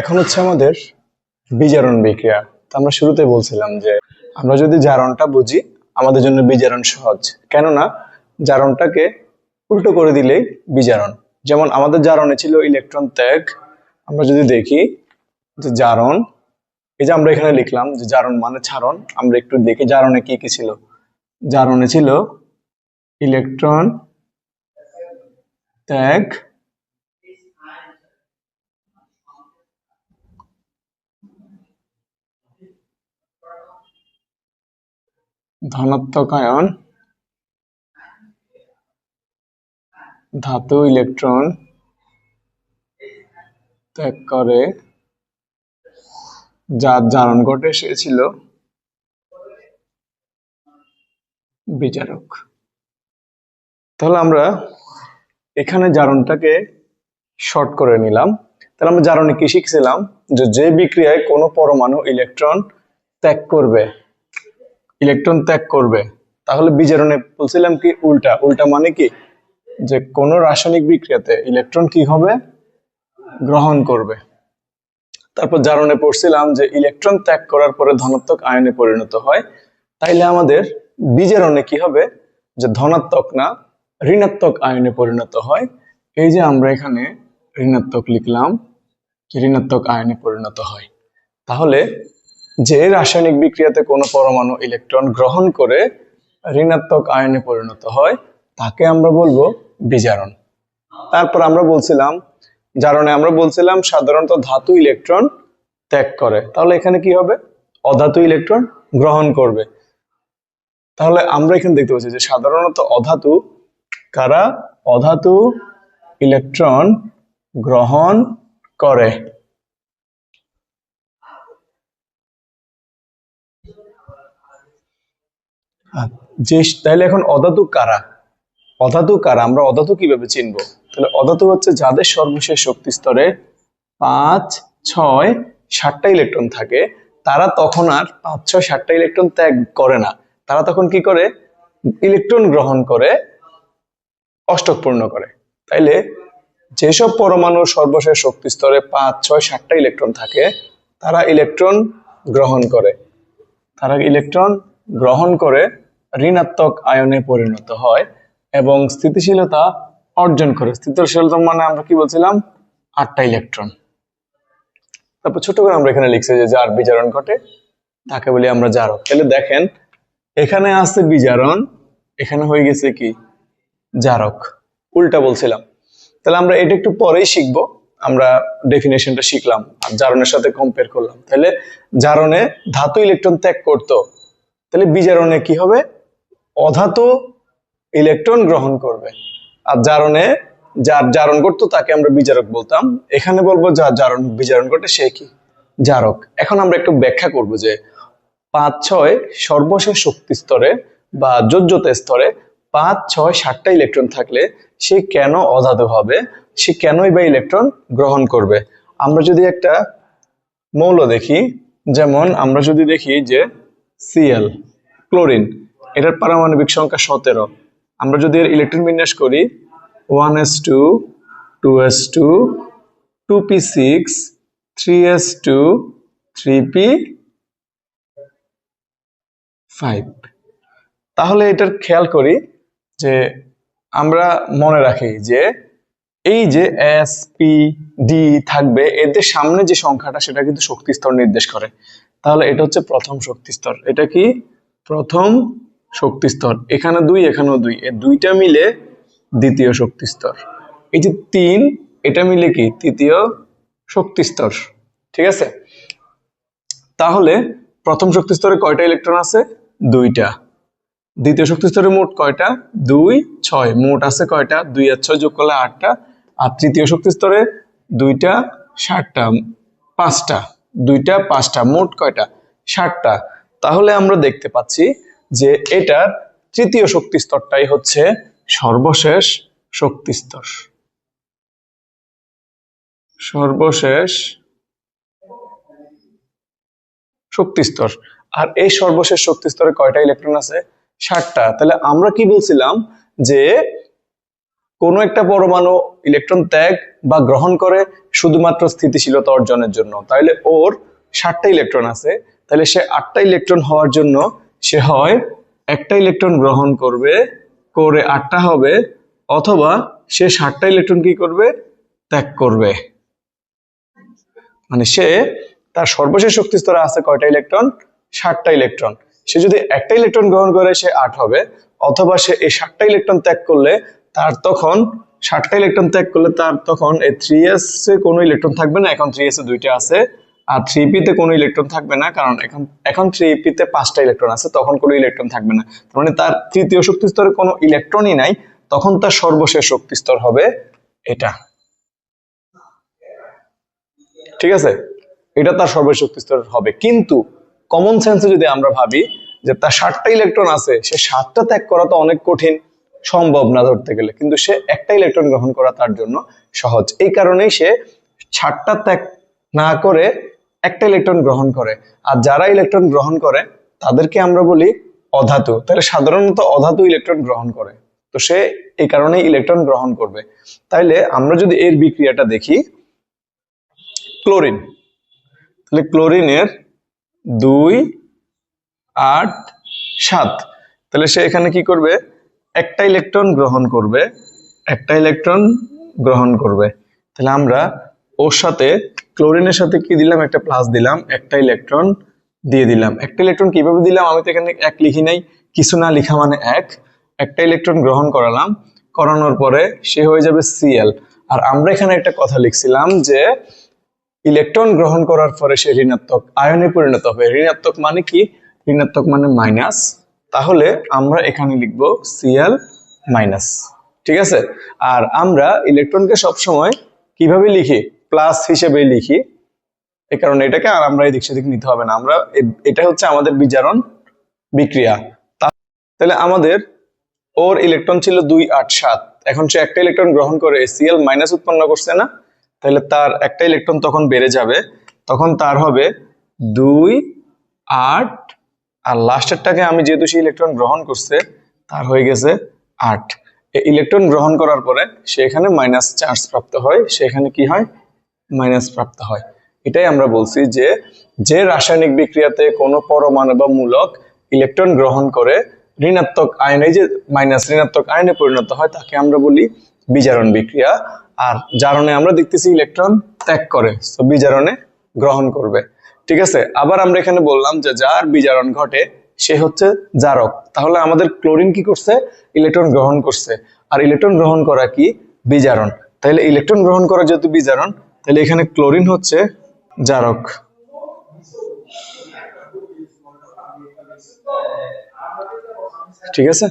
এখন হচ্ছে আমাদের বিজারণ বিক্রিয়া। তো আমরা শুরুতে বলছিলাম যে আমরা যদি জারণটা বুঝি, আমাদের জন্য বিজারণ সহজ। কেননা জারণটাকে উল্টো করে দিলেই বিজারণ। যেমন আমাদের জারণে ছিল ইলেকট্রন ত্যাগ। আমরা যদি দেখি যে জারণ, এই যে আমরা এখানে লিখলাম যে জারণ মানে ছারণ আমরা একটু দেখি জারণে কি কি ছিল। জারণে ছিল ইলেকট্রন ত্যাগ ধনাত্মক আয়ন, ধাতু ইলেকট্রন ত্যাগ করে যার জারণ ঘটে সে ছিল বিচারক। তাহলে আমরা এখানে জারণটাকে শর্ট করে নিলাম। তাহলে আমরা জারণে কি শিখছিলাম? যে যে বিক্রিয়ায় কোনো পরমাণু ইলেকট্রন ত্যাগ করবে ইলেকট্রন ত্যাগ করবে, তাহলে বিজারণে বলছিলাম কি উল্টা। উল্টা মানে কি? যে কোন রাসায়নিক বিক্রিয়াতে ইলেকট্রন কি হবে? গ্রহণ করবে। তারপর জারণে পড়ছিলাম যে ইলেকট্রন ত্যাগ করার পরে ধনাত্মক আয়নে পরিণত হয়, তাইলে আমাদের বিজারণে কি হবে? যে ধনাত্মক না, ঋণাত্মক আয়নে পরিণত হয়। এই যে আমরা এখানে ঋণাত্মক লিখলাম ঋণাত্মক আয়নে পরিণত হয়। তাহলে যে রাসায়নিক বিক্রিয়াতে কোনো পরমাণু ইলেকট্রন গ্রহণ করে ঋণাত্মক আয়নে পরিণত হয়, তাকে আমরা বলব বিজারণ। তারপর আমরা বলছিলাম, জারণে আমরা বলছিলাম সাধারণত ধাতু ইলেকট্রন ত্যাগ করে। তাহলে এখানে কি হবে? অধাতু ইলেকট্রন গ্রহণ করবে। তাহলে আমরা এখানে দেখতে পাচ্ছি যে সাধারণত অধাতু কারা? অধাতু ইলেকট্রন গ্রহণ করে আর যে তাহলে এখন অধাতু কারা? অধাতু কারা? আমরা অধাতু কীভাবে চিনবো? তাহলে অধাতু হচ্ছে যাদের সর্বশেষ শক্তি স্তরে পাঁচ, ছয়, সাতটা ইলেকট্রন থাকে, তারা তখন আর পাঁচ, ছয়, সাতটা ইলেকট্রন ত্যাগ করে না। তারা তখন কি করে? ইলেকট্রন গ্রহণ করে অষ্টক পূর্ণ করে। তাইলে যেসব পরমাণুর সর্বশেষ শক্তি স্তরে পাঁচ, ছয়, সাতটা ইলেকট্রন থাকে, তারা ইলেকট্রন গ্রহণ করে। তারা ইলেকট্রন গ্রহণ করে? ঋণাত্মক আয়নে পরিণত হয় এবং স্থিতিশীলতা অর্জন করে। স্থিতিশীলতা মানে আমরা কি বলছিলাম? আটটা ইলেকট্রন। তারপর ছোট করে আমরা এখানে লিখছি যে যার বিজারণ ঘটে, তাকে বলি আমরা জারক। তাহলে দেখেন, এখানে আছে বিজারণ, এখানে হয়ে গেছে কি? জারক। উল্টা বলছিলাম। তাহলে আমরা এটা একটু পরেই শিখব। আমরা ডেফিনেশনটা শিখলাম আর জারণের সাথে কম্পেয়ার করলাম। তাহলে জারণে ধাতু ইলেকট্রন ত্যাগ করতো। তাহলে বিজারণে কি হবে? অধাতু ইলেকট্রন গ্রহণ করবে। আর জারণে যার জারণ করতো তাকে আমরা বিজারক বলতাম। এখানে বলব যার জারণ বিজারণ করতে সে কি? জারক। এখন আমরা একটু ব্যাখ্যা করব যে পাঁচ, ছয় সর্বশেষ শক্তি স্তরে বা যোজ্যতা স্তরে পাঁচ, ছয়, সাতটা ইলেকট্রন থাকলে সে কেন অধাতু হবে? সে কেনই বা ইলেকট্রন গ্রহণ করবে? আমরা যদি একটা মৌল দেখি, যেমন আমরা যদি দেখি যে সিএল ক্লোরিন এটার পারমাণবিক সংখ্যা সতেরো। আমরা যদি এর ইলেকট্রন বিন্যাস করি one S two two S two two P six three S two three P five তাহলে এটার খেয়াল করি যে আমরা মনে রাখি যে এই যে এস পি ডি থাকবে, এদের সামনে যে সংখ্যাটা, সেটা কিন্তু শক্তি স্তর নির্দেশ করে। তাহলে এটা হচ্ছে প্রথম শক্তি স্তর এটা কি? প্রথম শক্তি স্তর এখানে দুই, এখানেও দুই। এই দুইটা মিলে দ্বিতীয় শক্তি স্তর এই যে তিন, এটা মিলে কি? তৃতীয় শক্তি স্তর ঠিক আছে? তাহলে প্রথম শক্তি স্তরে কয়টা ইলেকট্রন আছে? দুইটা। দ্বিতীয় শক্তি স্তরে মোট কয়টা? দুই, ছয়। মোট আছে কয়টা? দুই আর ছয় যোগ করলে আটটা। আর তৃতীয় শক্তি স্তরে দুইটা ষাটটা পাঁচটা। দুইটা, পাঁচটা। মোট কয়টা? ষাটটা তাহলে আমরা দেখতে পাচ্ছি যে এটার তৃতীয় শক্তি স্তরটাই হচ্ছে সর্বশেষ শক্তি স্তর সর্বশেষ শক্তি স্তর আর এই সর্বশেষ শক্তি স্তরে কয়টা ইলেকট্রন আছে? ষাটটা। তাহলে আমরা কি বলছিলাম? যে কোনো একটা পরমাণু ইলেকট্রন ত্যাগ বা গ্রহণ করে শুধুমাত্র স্থিতিশীলতা অর্জনের জন্য। তাহলে ওর ষাটটা ইলেকট্রন আছে। তাহলে সে আটটা ইলেকট্রন হওয়ার জন্য সে হয় একটা ইলেকট্রন গ্রহণ করবে, করে আটটা হবে, অথবা সে ষাটটা ইলেকট্রন কি করবে? ত্যাগ করবে। মানে সে তার সর্বশেষ শক্তি স্তরে আছে কয়টা ইলেকট্রন? ষাটটা ইলেকট্রন। সে যদি একটা ইলেকট্রন গ্রহণ করে, সে আট হবে, অথবা সে এই ষাটটা ইলেকট্রন ত্যাগ করলে তার তখন ষাটটা ইলেকট্রন ত্যাগ করলে তার তখন এই থ্রি এস এ কোনো ইলেকট্রন থাকবে না, এখন থ্রি এস এ দুইটা আছে। আর থ্রি পি তে কোনো ইলেকট্রন থাকবে না, কারণ এখন এখন থ্রি পি তে পাঁচটা ইলেকট্রন আছে, তখন কোনো ইলেকট্রন থাকবে না। তার মানে তার তৃতীয় শক্তি স্তরে কোনো ইলেকট্রনই নাই, তখন তার সর্বশেষ শক্তি স্তর হবে এটা। ঠিক আছে? এটা তার সর্বশেষ শক্তি স্তর হবে। কিন্তু কমন সেন্সে যদি আমরা ভাবি যে তার ষাটটা ইলেকট্রন আছে, সে সাতটা ত্যাগ করা তো অনেক কঠিন, সম্ভব না ধরতে গেলে। কিন্তু সে একটা ইলেকট্রন গ্রহণ করা তার জন্য সহজ। এই কারণেই সে ষাটটা ত্যাগ না করে একটা ইলেকট্রন গ্রহণ করে। আর যারা ইলেকট্রন গ্রহণ করে, তাদেরকে আমরা বলি অধাতু। তাহলে সাধারণত অধাতু ইলেকট্রন গ্রহণ করে। তো সে এই কারণে ইলেকট্রন গ্রহণ করবে। তাইলে আমরা যদি এর বিক্রিয়াটা দেখি ক্লোরিন তাহলে ক্লোরিনের দুই, আট, সাত। তাহলে সে এখানে কি করবে? একটা ইলেকট্রন গ্রহণ করবে, একটা ইলেকট্রন গ্রহণ করবে। তাহলে আমরা ওর সাথে ক্লোরিনের সাথে কি দিলাম? একটা প্লাস দিলাম, একটা ইলেকট্রন দিয়ে দিলাম। একটা ইলেকট্রন কীভাবে দিলাম? আমি তো এখানে এক লিখি নাই, কিছু না লিখা মানে এক। একটা ইলেকট্রন গ্রহণ করালাম, করানোর পরে সে হয়ে যাবে সিএল আর আমরা এখানে একটা কথা লিখছিলাম যে ইলেকট্রন গ্রহণ করার পরে সে ঋণাত্মক, আয়নে পরিণত হবে। ঋণাত্মক মানে কি? ঋণাত্মক মানে মাইনাস তাহলে আমরা এখানে লিখব সিএল মাইনাস ঠিক আছে? আর আমরা ইলেকট্রনকে সবসময় কীভাবে লিখি? প্লাস হিসেবে লিখি। এই কারণে এটাকে আর আমরা এদিক সেদিক নিতে হবে না। আমরা এটা হচ্ছে আমাদের বিজারণ বিক্রিয়া। তাহলে আমাদের ওর ইলেকট্রন ছিল দুই আট সাত। এখন সে একটা ইলেকট্রন গ্রহণ করে সিএল মাইনাস উৎপন্ন করছে না। তাহলে তার একটা ইলেকট্রন তখন বেড়ে যাবে। তখন তার হবে দুই আট। আর লাস্টেরটাকে আমি যেহেতু সে ইলেকট্রন গ্রহণ করছে, তার হয়ে গেছে আট। ইলেকট্রন গ্রহণ করার পরে সে এখানে মাইনাস চার্জ প্রাপ্ত হয়। সেখানে কি হয়? মাইনাস প্রাপ্ত হয়। এটাই আমরা বলছি যে যে রাসায়নিক বিক্রিয়াতে কোনো পরমাণু বা মূলক ইলেকট্রন গ্রহণ করে, ঋণাত্মক আয়নে যে মাইনাস ঋণাত্মক আয়নে পরিণত হয়, তাকে আমরা বলি বিজারণ বিক্রিয়া। আর জারণে আমরা দেখতেছি ইলেকট্রন ত্যাগ করে তো বিজারণে গ্রহণ করবে। ঠিক আছে? আবার আমরা এখানে বললাম যে যার বিজারণ ঘটে, সে হচ্ছে জারক। তাহলে আমাদের ক্লোরিন কি করছে? ইলেকট্রন গ্রহণ করছে। আর ইলেকট্রন গ্রহণ করা কি? বিজারণ। তাহলে ইলেকট্রন গ্রহণ করা যেহেতু বিজারণ তাহলে এখানে ক্লোরিন হচ্ছে জারক। ঠিক আছে?